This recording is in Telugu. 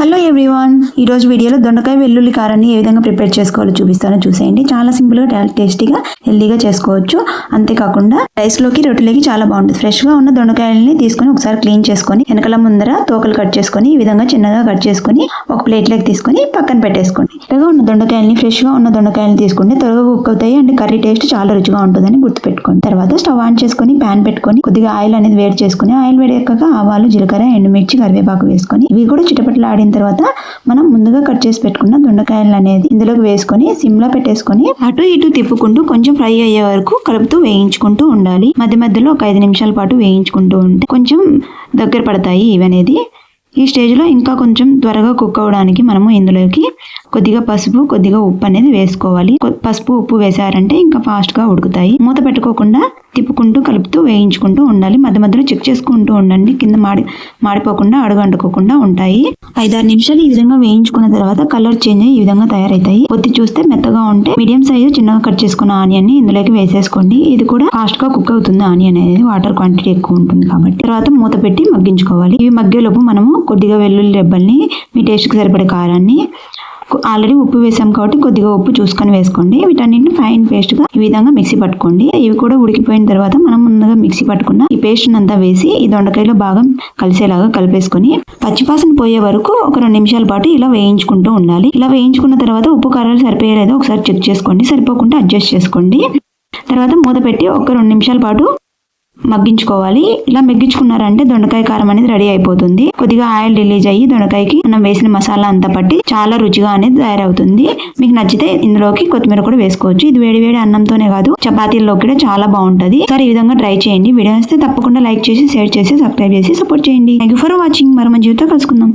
హలో ఎవ్రీవన్ ఈ రోజు వీడియోలో దొండకాయ వెల్లుల్లి కారాన్ని ఏ విధంగా ప్రిపేర్ చేసుకోవాలో చూపిస్తాను. చూసేయండి. చాలా సింపుల్గా టేస్టీగా హెల్దీగా చేసుకోవచ్చు. అంతేకాకుండా రైస్లోకి రొట్టెలోకి చాలా బాగుంటుంది. ఫ్రెష్గా ఉన్న దొండకాయలని తీసుకొని ఒకసారి క్లీన్ చేసుకొని వెనకాల ముందర తోకలు కట్ చేసుకొని ఈ విధంగా చిన్నగా కట్ చేసుకొని ఒక ప్లేట్లోకి తీసుకొని పక్కన పెట్టేసుకోండి. ఇలాగా ఉన్న దొండకాయలని ఫ్రెష్గా ఉన్న దొండకాయలని తీసుకుంటే త్వరగా కుక్ అవుతాయి. అండ్ కర్రీ టేస్ట్ చాలా రుచిగా ఉంటుందని గుర్తుపెట్టుకోండి. తర్వాత స్టవ్ ఆన్ చేసుకొని ప్యాన్ పెట్టుకొని కొద్దిగా ఆయిల్ అనేది వేడి చేసుకొని ఆయిల్ వేడెక్కాక ఆవాలు జీలకర్ర ఎండుమిర్చి కరివేపాకు వేసుకొని ఇవి కూడా చిటపట్లు ఆడిన తర్వాత మనం ముందుగా కట్ చేసి పెట్టుకున్న దొండకాయలు అనేది ఇందులోకి వేసుకొని సిమ్లో పెట్టేసుకొని అటు ఇటు తిప్పుకుంటూ కొంచెం ఫ్రై అయ్యే వరకు కలుపుతూ వేయించుకుంటూ ఉండాలి. మధ్య మధ్యలో ఒక ఐదు నిమిషాల పాటు వేయించుకుంటూ ఉంటే కొంచెం దగ్గర పడతాయి ఇవి అనేది. ఈ స్టేజ్లో ఇంకా కొంచెం త్వరగా కుక్ అవడానికి మనము ఇందులోకి కొద్దిగా పసుపు కొద్దిగా ఉప్పు అనేది వేసుకోవాలి. పసుపు ఉప్పు వేసారంటే ఇంకా ఫాస్ట్గా ఉడుకుతాయి. మూత పెట్టుకోకుండా తిప్పుకుంటూ కలుపుతూ వేయించుకుంటూ ఉండాలి. మధ్య మధ్యలో చెక్ చేసుకుంటూ ఉండండి. కింద మాడి మాడిపోకుండా అడుగు అంటుకోకుండా ఉంటాయి. ఐదారు నిమిషాలు ఈ విధంగా వేయించుకున్న తర్వాత కలర్ చేంజ్ అయ్యి ఈ విధంగా తయారవుతాయి పొత్తి చూస్తే మెత్తగా ఉంటే మీడియం సైజు చిన్నగా కట్ చేసుకున్న ఆనియన్ని ఇందులోకి వేసేసుకోండి. ఇది కూడా ఫాస్ట్గా కుక్ అవుతుంది. ఆనియన్ అనేది వాటర్ క్వాంటిటీ ఎక్కువ ఉంటుంది కాబట్టి. తర్వాత మూత పెట్టి మగ్గించుకోవాలి. ఇవి మగ్గేలోపు మనము కొద్దిగా వెల్లుల్లి రెబ్బల్ని మీ టేస్ట్కి సరిపడే కారాన్ని ఆల్రెడీ ఉప్పు వేసాం కాబట్టి కొద్దిగా ఉప్పు చూసుకొని వేసుకోండి. వీటన్నిటిని ఫైన్ పేస్ట్గా ఈ విధంగా మిక్సీ పట్టుకోండి. ఇవి కూడా ఉడికిపోయిన తర్వాత మనం ముందుగా మిక్సీ పట్టుకున్న ఈ పేస్ట్ అంతా వేసి ఈ దొండకాయలో బాగా కలిసేలాగా కలిపేసుకొని పచ్చిపాసన పోయే వరకు ఒక రెండు నిమిషాల పాటు ఇలా వేయించుకుంటూ ఉండాలి. ఇలా వేయించుకున్న తర్వాత ఉప్పు కారాలు సరిపోయలేదో ఒకసారి చెక్ చేసుకోండి. సరిపోకుండా అడ్జస్ట్ చేసుకోండి. తర్వాత మూత పెట్టి ఒక రెండు నిమిషాల పాటు మగ్గించుకోవాలి. ఇలా మగ్గించుకున్నారంటే దొండకాయ కారం అనేది రెడీ అయిపోతుంది. కొద్దిగా ఆయిల్ రిలీజ్ అయ్యి దొండకాయకి మనం వేసిన మసాలా అంతా పట్టి చాలా రుచిగా అనేది తయారవుతుంది. మీకు నచ్చితే ఇందులోకి కొత్తిమీర కూడా వేసుకోవచ్చు. ఇది వేడి వేడి అన్నంతోనే కాదు చపాతీల్లో కూడా చాలా బాగుంటది. సరే ఈ విధంగా ట్రై చేయండి. వీడియో వస్తే తప్పకుండా లైక్ చేసి షేర్ చేసి సబ్స్క్రైబ్ చేసి సపోర్ట్ చేయండి. థ్యాంక్ యూ ఫర్ వాచింగ్ మరో మంచి జీవితం కలుసుకుందాం.